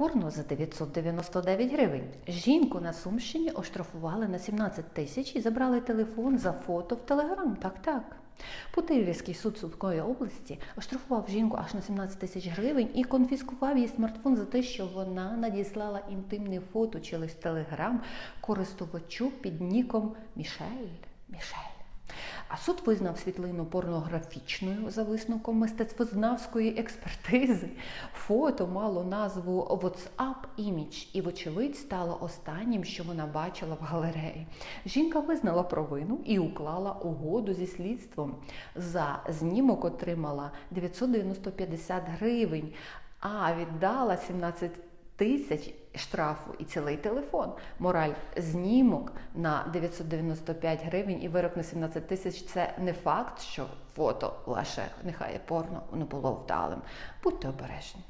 порно за 999 гривень. Жінку на Сумщині оштрафували на 17 тисяч і забрали телефон за фото в Телеграм. Так, так. Путивльський суд Судської області оштрафував жінку аж на 17 тисяч гривень і конфіскував її смартфон за те, що вона надіслала інтимне фото через Телеграм користувачу під ніком Мішель. Мішель. А суд визнав світлину порнографічною за висновком мистецтвознавської експертизи. Фото мало назву WhatsApp Image і, вочевидь, стало останнім, що вона бачила в галереї. Жінка визнала провину і уклала угоду зі слідством. За знімок отримала 990 гривень, а віддала 17 тисяч штрафу і цілий телефон. Мораль знімок на 995 гривень і вирок на 17 тисяч це не факт, що фото лише нехай порно, не було вдалим. Будьте обережні.